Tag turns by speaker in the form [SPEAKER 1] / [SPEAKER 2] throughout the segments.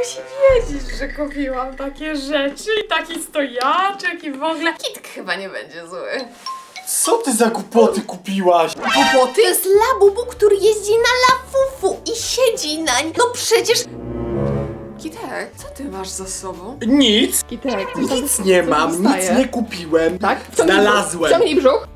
[SPEAKER 1] musi wiedzieć, że kupiłam takie rzeczy i taki stojaczek i w ogóle. Kit chyba nie będzie zły.
[SPEAKER 2] Co ty za głupoty kupiłaś?
[SPEAKER 1] Głupoty? To jest labubu, który jeździ na lafufu i siedzi nań. No przecież... Kitek, co ty masz za sobą?
[SPEAKER 2] Nic!
[SPEAKER 1] Kitek,
[SPEAKER 2] Nic nie mam, nic nie kupiłem.
[SPEAKER 1] Tak?
[SPEAKER 2] Znalazłem.
[SPEAKER 1] Ciągnij brzuch.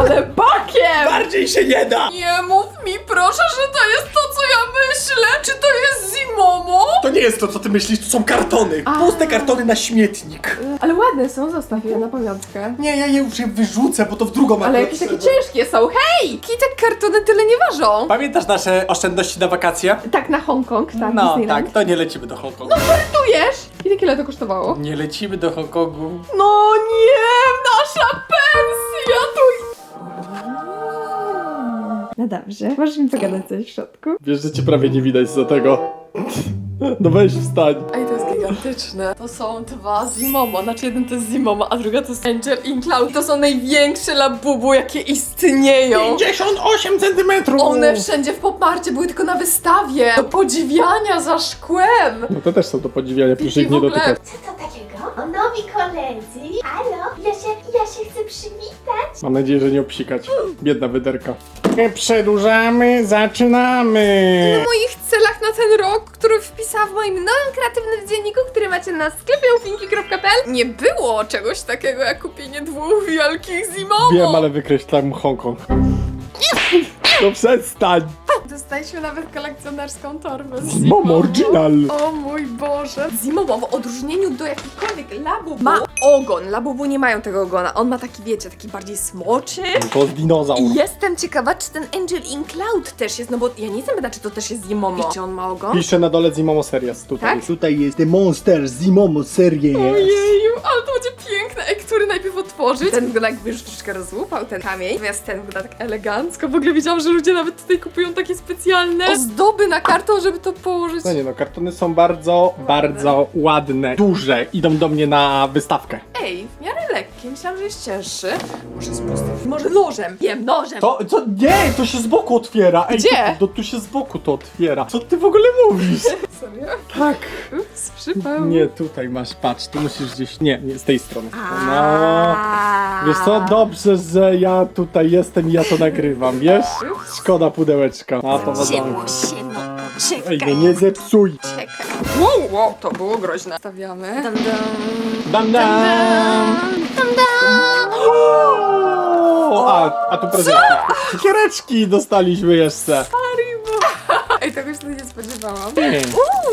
[SPEAKER 1] Ale bakiem!
[SPEAKER 2] Bardziej się nie da!
[SPEAKER 1] Nie mów mi proszę, że to jest to, co ja myślę! Czy to jest Zimomo?
[SPEAKER 2] To nie jest to, co ty myślisz, to są kartony.
[SPEAKER 1] A.
[SPEAKER 2] Puste kartony na śmietnik.
[SPEAKER 1] Ale ładne są, zostaw je na pamiątkę.
[SPEAKER 2] Nie, ja je już je wyrzucę, bo to w drugą
[SPEAKER 1] Ale jakieś takie ciężkie są. Hej! Kitek kartony tyle nie ważą.
[SPEAKER 2] Pamiętasz nasze oszczędności na wakacje?
[SPEAKER 1] Tak, na Hongkong, tak.
[SPEAKER 2] No
[SPEAKER 1] Disneyland.
[SPEAKER 2] tak, to nie lecimy do Hongkongu.
[SPEAKER 1] Żartujesz? Ile ile to kosztowało?
[SPEAKER 2] Nie lecimy do Hongkongu.
[SPEAKER 1] No nie, No dobrze, możesz mi pogadać coś w środku?
[SPEAKER 2] Wiesz, że cię prawie nie widać za tego. No weź wstań.
[SPEAKER 1] Ej, to jest gigantyczne. To są dwa Zimomo. Znaczy jeden to jest Zimomo, a druga to jest Angel in Cloud. To są największe labubu, jakie istnieją.
[SPEAKER 2] 58 centymetrów!
[SPEAKER 1] One wszędzie w popmarcie były tylko na wystawie. Do podziwiania za szkłem.
[SPEAKER 2] No to też są do podziwiania, proszę
[SPEAKER 1] I
[SPEAKER 2] ich
[SPEAKER 1] w
[SPEAKER 2] nie
[SPEAKER 1] ogóle-
[SPEAKER 2] dotykać.
[SPEAKER 3] Co to takiego? O, nowi koledzy. Halo, ja się, ja się chcę przywitać.
[SPEAKER 2] Mam nadzieję, że nie obsikać. Biedna wyderka. Przedłużamy, zaczynamy!
[SPEAKER 1] Na moich celach na ten rok, który wpisałam w moim nowym kreatywnym dzienniku, który macie na sklepie ufinki.pl, nie było czegoś takiego jak kupienie dwóch wielkich Zimomo.
[SPEAKER 2] Wiem, ale wykreślam Hongkong. No przestań!
[SPEAKER 1] Dostaliśmy nawet kolekcjonerską torbę z
[SPEAKER 2] Mom
[SPEAKER 1] Zimomo.
[SPEAKER 2] original!
[SPEAKER 1] O mój Boże. Zimomo w odróżnieniu do jakichkolwiek labubu ma ogon. Labubu nie mają tego ogona. On ma taki, wiecie, taki bardziej smoczy.
[SPEAKER 2] To jest dinozaur.
[SPEAKER 1] I jestem ciekawa, czy ten Angel in Cloud też jest, no bo ja nie jestem pewna, czy to też jest Zimomo. I czy on ma ogon?
[SPEAKER 2] Piszę na dole Zimomo Series tutaj.
[SPEAKER 1] Tak?
[SPEAKER 4] Tutaj jest The Monster Zimomo Series.
[SPEAKER 1] Ojeju, ale to otworzyć? Ten wygląda jakby już troszeczkę rozłupał ten kamień, natomiast ten wygląda tak elegancko. W ogóle wiedziałam, że ludzie nawet tutaj kupują takie specjalne ozdoby na karton, żeby to położyć.
[SPEAKER 2] No nie no, kartony są bardzo, bardzo ładne, duże. Idą do mnie na wystawkę.
[SPEAKER 1] Ej, w miarę lekkie. Myślałam, że jest cięższy. Może z pusty. Może nożem. Wiem, nożem.
[SPEAKER 2] To, co? Nie, to się z boku otwiera. Ej,
[SPEAKER 1] Gdzie?
[SPEAKER 2] To, to tu się z boku to otwiera. Co ty w ogóle mówisz?
[SPEAKER 1] Serio?
[SPEAKER 2] Tak.
[SPEAKER 1] Ups, przypał.
[SPEAKER 2] Nie, tutaj masz, patrz, tu musisz gdzieś, nie, nie, z tej strony. No. Wiesz co, dobrze, że ja tutaj jestem i ja to nagrywam, wiesz? Szkoda pudełeczka. A
[SPEAKER 3] się, no,
[SPEAKER 2] Ej, no nie zepsuj.
[SPEAKER 1] Czekaj. Wow, wow, to było groźne. Stawiamy. Dam, dam.
[SPEAKER 2] Dam, dam. O, A, a tu prezenty. Cukiereczki dostaliśmy jeszcze.
[SPEAKER 1] Ej, tego się tutaj nie spodziewałam.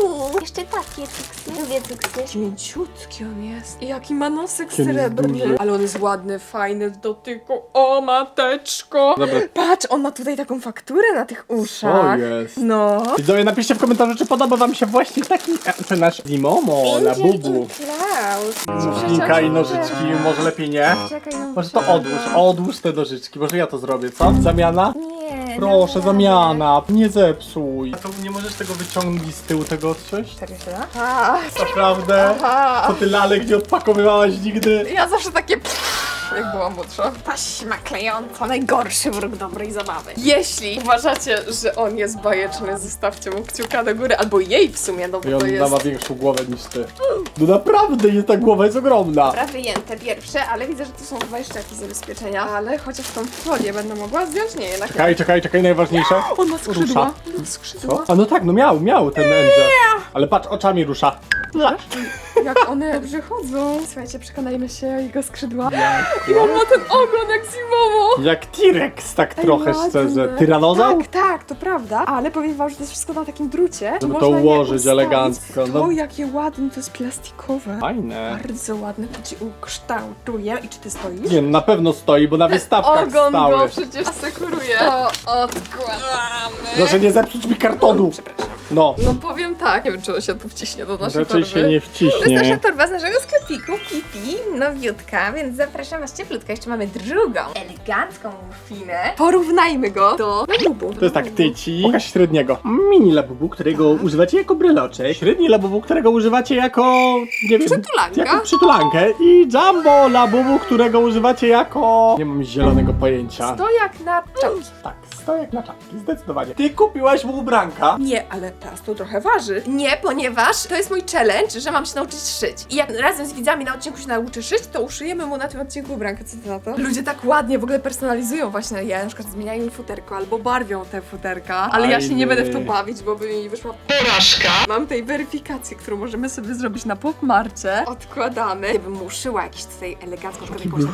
[SPEAKER 3] Uuu, jeszcze takie cuksy. Lubię cuksy.
[SPEAKER 1] Mięciutki on jest. I jaki ma nosek
[SPEAKER 2] jest
[SPEAKER 1] srebrny.
[SPEAKER 2] duży.
[SPEAKER 1] Ale on jest ładny, fajny w dotyku. O, mateczko.
[SPEAKER 2] Dobra.
[SPEAKER 1] Patrz, on ma tutaj taką fakturę na tych
[SPEAKER 2] Co
[SPEAKER 1] uszach.
[SPEAKER 2] jest?
[SPEAKER 1] No.
[SPEAKER 2] Widzowie, napiszcie w komentarzu, czy podoba wam się właśnie taki, e, ten nasz Zimomo, na bubu. Linka i nożyczki, może lepiej nie?
[SPEAKER 3] Czekaj, no.
[SPEAKER 2] Może to odłóż, odłóż te nożyczki, może ja to zrobię, co? Zamiana?
[SPEAKER 3] Nie.
[SPEAKER 2] Proszę, zamiana, nie zepsuj. A to nie możesz tego wyciągnąć z tyłu tego coś?
[SPEAKER 1] Serio się da?
[SPEAKER 2] Naprawdę?
[SPEAKER 1] aha.
[SPEAKER 2] To ty lalek nie odpakowywałaś nigdy?
[SPEAKER 1] Ja zawsze takie jak byłam młodsza. Taśma klejąca, najgorszy wróg dobrej zabawy. Jeśli uważacie, że on jest bajeczny, zostawcie mu kciuka do góry, albo jej w sumie, no
[SPEAKER 2] I
[SPEAKER 1] bo to
[SPEAKER 2] on
[SPEAKER 1] jest...
[SPEAKER 2] ma większą głowę niż ty. No naprawdę, nie, ta głowa jest ogromna.
[SPEAKER 1] Dobra, wyjęte pierwsze, ale widzę, że tu są chyba jeszcze jakieś zabezpieczenia. Ale chociaż tą folię będę mogła zdjąć, nie, jednak nie.
[SPEAKER 2] Czekaj, czekaj, czekaj, najważniejsze.
[SPEAKER 1] On ma skrzydła.
[SPEAKER 2] Rusza.
[SPEAKER 1] On ma skrzydła.
[SPEAKER 2] Co? A no tak, no miał, miał ten Angel. Ale patrz, oczami rusza.
[SPEAKER 1] Jak one dobrze chodzą. Słuchajcie, przekonajmy się o jego skrzydła. I on ma ten ogon jak Zimowo.
[SPEAKER 2] Jak T-Rex, tak
[SPEAKER 1] Ej,
[SPEAKER 2] trochę
[SPEAKER 1] ładne.
[SPEAKER 2] szczerze. Tyranozaur?
[SPEAKER 1] Tak, tak, to prawda. Ale powiem wam, że to jest wszystko na takim drucie.
[SPEAKER 2] Żeby
[SPEAKER 1] Można
[SPEAKER 2] to
[SPEAKER 1] je
[SPEAKER 2] ułożyć
[SPEAKER 1] ustawić.
[SPEAKER 2] elegancko, no.
[SPEAKER 1] O, jakie ładne, to jest plastikowe.
[SPEAKER 2] Fajne.
[SPEAKER 1] Bardzo ładne, to ci ukształtuje. I czy ty stoisz?
[SPEAKER 2] Nie, no na pewno stoi, bo na wystawkach
[SPEAKER 1] Ogon go przecież asekuruje. To odkładamy.
[SPEAKER 2] Proszę nie zepsuć mi kartonu.
[SPEAKER 1] Przepraszam.
[SPEAKER 2] No,
[SPEAKER 1] No powiem tak, nie wiem czy on się tu wciśnie do naszej
[SPEAKER 2] raczej
[SPEAKER 1] torby.
[SPEAKER 2] się nie
[SPEAKER 3] To jest nasza
[SPEAKER 2] wciśnie.
[SPEAKER 3] torba z naszego sklepiku Pipi, nowiutka, więc zapraszam was cieplutko. Jeszcze mamy drugą, elegancką mufinę.
[SPEAKER 1] Porównajmy go do Labubu.
[SPEAKER 2] To jest tak, tyci. Pokaż średniego. Mini labubu, którego używacie jako bryloczek. Średni labubu, którego używacie jako, nie wiem,
[SPEAKER 1] Przytulanka.
[SPEAKER 2] jako przytulankę. I jumbo labubu, którego używacie jako... Nie mam zielonego pojęcia.
[SPEAKER 1] To jak na czapki.
[SPEAKER 2] Tak, sto jak na czapki, zdecydowanie. Ty kupiłaś mu ubranka.
[SPEAKER 1] Nie, ale teraz to trochę waży. Nie, ponieważ to jest mój challenge, że mam się nauczyć szyć. I jak razem z widzami na odcinku się nauczy szyć, to uszyjemy mu na tym odcinku ubrankę. Co ty na to? Ludzie tak ładnie w ogóle personalizują właśnie. Ja na przykład zmieniają mi futerko albo barwią te futerka, ale ja się nie będę w to bawić, bo by mi wyszła porażka. Mam tej weryfikację, którą możemy sobie zrobić na popmarcie. Odkładamy. Gdybym mu uszyła jakiś tutaj elegancko, na przykład jakąś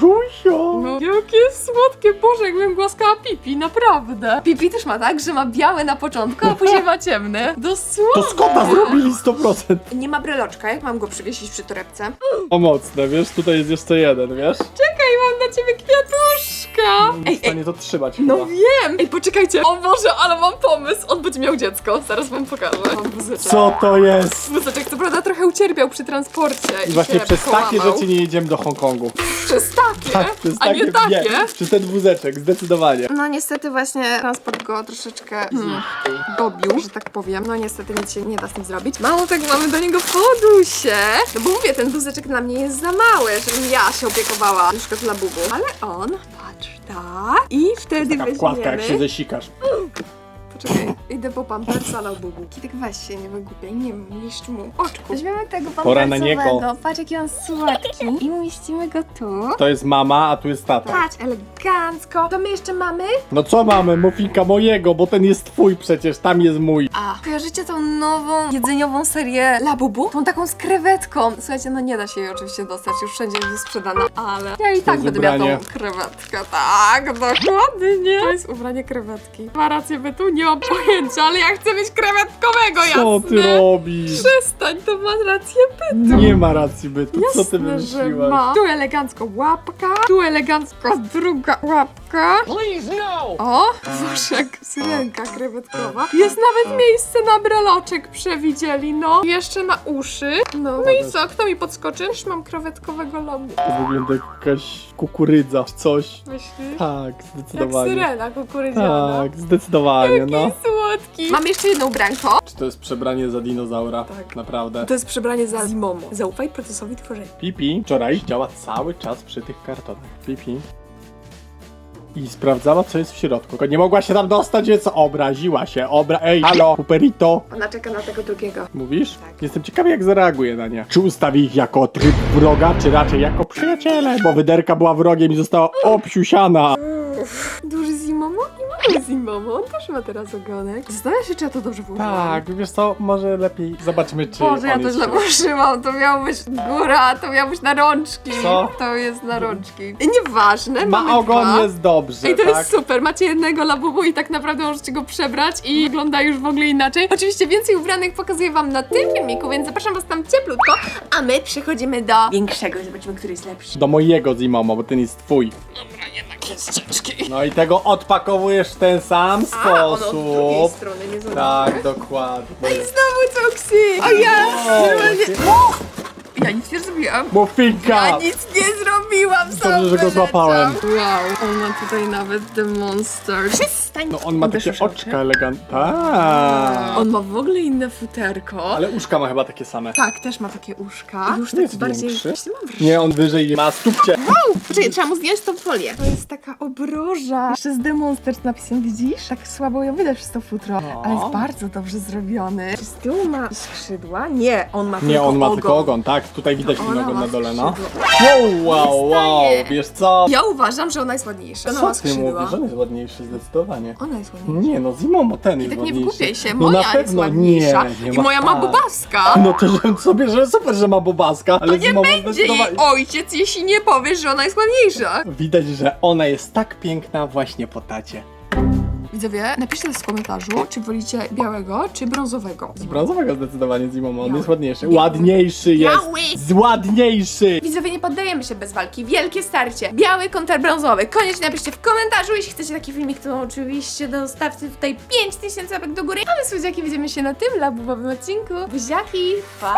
[SPEAKER 1] no, jakie słodkie, Boże, jakbym głaskała Pipi, naprawdę. Pipi też ma tak, że ma białe na początku, a później ma ciemne. Dosłownie.
[SPEAKER 2] To skąd zrobili 100%?
[SPEAKER 1] Nie ma breloczka, jak mam go przywiesić przy torebce?
[SPEAKER 2] O mocne, wiesz, tutaj jest jeszcze jeden, wiesz?
[SPEAKER 1] Czekaj, mam dla ciebie kwiatuszka.
[SPEAKER 2] Ej,
[SPEAKER 1] Ej,
[SPEAKER 2] w
[SPEAKER 1] ej,
[SPEAKER 2] stanie to trzymać
[SPEAKER 1] no
[SPEAKER 2] chyba.
[SPEAKER 1] wiem. Ej, poczekajcie. O Boże, ale mam pomysł. On będzie miał dziecko. Zaraz wam pokażę. Mam wózeczek.
[SPEAKER 2] Co to jest?
[SPEAKER 1] Wózeczek, co prawda trochę ucierpiał przy transporcie.
[SPEAKER 2] I właśnie
[SPEAKER 1] się
[SPEAKER 2] przez takie
[SPEAKER 1] połamał.
[SPEAKER 2] rzeczy nie jedziemy do Hongkongu.
[SPEAKER 1] Przez takie?
[SPEAKER 2] Tak, przez
[SPEAKER 1] a nie
[SPEAKER 2] takie
[SPEAKER 1] takie?
[SPEAKER 2] Przez ten wózeczek, zdecydowanie.
[SPEAKER 1] No niestety właśnie transport go troszeczkę hmm, dobił, że tak powiem. No niestety nic się nie da z tym zrobić. Mało tego, mamy do niego podusie. No bo mówię, ten wózeczek dla mnie jest za mały, żebym ja się opiekowała na przykład dla Bubu. Ale on, patrz, tak. I wtedy
[SPEAKER 2] Taka wkładka, jak się
[SPEAKER 1] weźmiemy...
[SPEAKER 2] zesikasz.
[SPEAKER 1] Idę po pampersa na Bubu. Kitek weź się, nie wygłupiaj, nie mieść mu oczku.
[SPEAKER 3] Weźmiemy tego
[SPEAKER 2] Pora na niego.
[SPEAKER 3] pampersowego. Patrz jaki on słodki. I umieścimy go tu.
[SPEAKER 2] To jest mama, a tu jest tata.
[SPEAKER 1] Patrz, elegancko. To my jeszcze mamy
[SPEAKER 2] No co mamy? Muffinka mojego, bo ten jest twój przecież, tam jest mój.
[SPEAKER 1] A, kojarzycie tą nową jedzeniową serię Labubu? Tą taką z krewetką. Słuchajcie, no nie da się jej oczywiście dostać, już wszędzie jest sprzedana, ale ja i tak
[SPEAKER 2] jest
[SPEAKER 1] będę miała
[SPEAKER 2] ubranie.
[SPEAKER 1] tą krewetkę. Tak, dokładnie. To jest ubranie krewetki. Ma rację bytu? Nie mam pojęcia, ale ja chcę mieć krewetkowego,
[SPEAKER 2] Co ty
[SPEAKER 1] jasne.
[SPEAKER 2] robisz?
[SPEAKER 1] Przestań, to ma rację bytu.
[SPEAKER 2] Nie ma racji bytu, co ty
[SPEAKER 1] Jasne, że
[SPEAKER 2] wymyśliłaś?
[SPEAKER 1] ma. Tu elegancko łapka, tu elegancko druga łapka. O, Boże, jak syrenka krewetkowa. Jest nawet miejsce na breloczek przewidzieli, no. I Jeszcze na uszy. No, no i co, kto mi podskoczy? Już mam krewetkowego lobu.
[SPEAKER 2] To wygląda jak jakaś kukurydza, coś.
[SPEAKER 1] Myślisz?
[SPEAKER 2] Tak,
[SPEAKER 1] Jak
[SPEAKER 2] zdecydowanie.
[SPEAKER 1] syrena kukurydziana.
[SPEAKER 2] Tak, zdecydowanie, no.
[SPEAKER 1] Jaki słodki. Mam jeszcze jedną ubranko.
[SPEAKER 2] Czy to jest przebranie za dinozaura?
[SPEAKER 1] Tak.
[SPEAKER 2] Naprawdę.
[SPEAKER 1] To jest przebranie za Zimomo. Zaufaj procesowi tworzenia.
[SPEAKER 2] Pipi wczoraj działa cały czas przy tych kartonach. Pipi. I sprawdzała, co jest w środku. Tylko nie mogła się tam dostać, więc obraziła się. Obra... Ej, halo, Puperito.
[SPEAKER 1] Ona czeka na tego drugiego.
[SPEAKER 2] Mówisz?
[SPEAKER 1] Tak.
[SPEAKER 2] Jestem ciekawy, jak zareaguje na nie. Czy ustawi ich jako tryb wroga, czy raczej jako przyjaciele? Bo wyderka była wrogiem i została obsiusiana.
[SPEAKER 1] Duży I Zimomo. On też ma teraz ogonek. Zastanawiam się, czy ja to dobrze włożyłam.
[SPEAKER 2] Tak, wiesz co, może lepiej zobaczmy, czy
[SPEAKER 1] Boże, ja
[SPEAKER 2] on
[SPEAKER 1] to
[SPEAKER 2] jest
[SPEAKER 1] źle włożyłam. To miało być góra, to miało być na rączki.
[SPEAKER 2] Co?
[SPEAKER 1] To jest na rączki. I nieważne, mamy
[SPEAKER 2] Ma ogon,
[SPEAKER 1] dwa.
[SPEAKER 2] jest dobrze,
[SPEAKER 1] Ej, to
[SPEAKER 2] tak?
[SPEAKER 1] jest super, macie jednego labubu i tak naprawdę możecie go przebrać i wygląda już w ogóle inaczej. Oczywiście więcej ubranych pokazuję wam na tym filmiku, więc zapraszam was tam cieplutko, a my przechodzimy do większego i zobaczymy, który jest lepszy.
[SPEAKER 2] Do mojego Zimomo, bo ten jest twój.
[SPEAKER 1] Jest ciężki.
[SPEAKER 2] No i tego odpakowujesz w ten sam
[SPEAKER 1] A, on od drugiej
[SPEAKER 2] sposób.
[SPEAKER 1] strony, nie z
[SPEAKER 2] Tak, dokładnie.
[SPEAKER 1] Znowu Tuxi! O ja!
[SPEAKER 2] O,
[SPEAKER 1] Normalnie... O! Ja nic nie zrobiłam.
[SPEAKER 2] Muffinka!
[SPEAKER 1] Ja nic nie zrobiłam,
[SPEAKER 2] Dobrze, że go złapałem.
[SPEAKER 1] Wow, on ma tutaj nawet The Monster. Przestań!
[SPEAKER 2] No on ma takie oczka elegantne. Tak.
[SPEAKER 1] On ma w ogóle inne futerko.
[SPEAKER 2] Ale uszka ma chyba takie same.
[SPEAKER 1] Tak, też ma takie uszka. Już tak
[SPEAKER 2] jest
[SPEAKER 1] bardziej...
[SPEAKER 2] większy.
[SPEAKER 1] Właśnie mam wrażenie.
[SPEAKER 2] Nie, on wyżej ma stópcie.
[SPEAKER 1] Poczekaj, trzeba mu zdjąć tą folię. To jest taka obroża. Jeszcze z The Monster z napisem, widzisz? Tak słabo ją widać przez to futro,
[SPEAKER 2] No.
[SPEAKER 1] ale jest bardzo dobrze zrobiony. Czy z tyłu ma skrzydła? Nie, on ma
[SPEAKER 2] Nie,
[SPEAKER 1] tylko
[SPEAKER 2] on ma
[SPEAKER 1] ogon.
[SPEAKER 2] tylko ogon, tak? Tutaj widać ten
[SPEAKER 1] Ona
[SPEAKER 2] ogon
[SPEAKER 1] ma
[SPEAKER 2] na dole, no.
[SPEAKER 1] skrzydła.
[SPEAKER 2] Wow, wow, wow,
[SPEAKER 1] Wstaje.
[SPEAKER 2] wiesz co?
[SPEAKER 1] Ja uważam, że ona jest ładniejsza. Ona ma
[SPEAKER 2] Co ty
[SPEAKER 1] skrzydła.
[SPEAKER 2] mówisz? On jest ładniejszy zdecydowanie.
[SPEAKER 1] Ona jest ładniejsza.
[SPEAKER 2] Nie no, Zimomo, ten
[SPEAKER 1] I
[SPEAKER 2] jest
[SPEAKER 1] tak nie
[SPEAKER 2] ładniejszy.
[SPEAKER 1] wygłupiaj się,
[SPEAKER 2] No
[SPEAKER 1] moja
[SPEAKER 2] na
[SPEAKER 1] jest
[SPEAKER 2] pewno
[SPEAKER 1] ładniejsza.
[SPEAKER 2] nie, nie
[SPEAKER 1] I
[SPEAKER 2] ma
[SPEAKER 1] moja ma
[SPEAKER 2] tak.
[SPEAKER 1] bobaska.
[SPEAKER 2] No to że sobie, że super, że ma bobaska, ale
[SPEAKER 1] To nie
[SPEAKER 2] Zimomo
[SPEAKER 1] będzie jej
[SPEAKER 2] zdecydowanie...
[SPEAKER 1] ojciec, jeśli nie powiesz, że ona jest
[SPEAKER 2] Widać, że ona jest tak piękna właśnie po tacie.
[SPEAKER 1] Widzowie, napiszcie w komentarzu, czy wolicie białego, czy brązowego.
[SPEAKER 2] Z brązowego zdecydowanie Zimomo, on
[SPEAKER 1] Biały.
[SPEAKER 2] jest ładniejszy.
[SPEAKER 1] Biały.
[SPEAKER 2] Ładniejszy jest!
[SPEAKER 1] Biały.
[SPEAKER 2] Z ładniejszy!
[SPEAKER 1] Widzowie, nie poddajemy się bez walki. Wielkie starcie. Biały kontra brązowy. Koniecznie napiszcie w komentarzu, jeśli chcecie taki filmik, to oczywiście dostawcie tutaj 5000 łapek do góry. A my, słodziaki, widzimy się na tym labubowym odcinku. Buziaki, pa!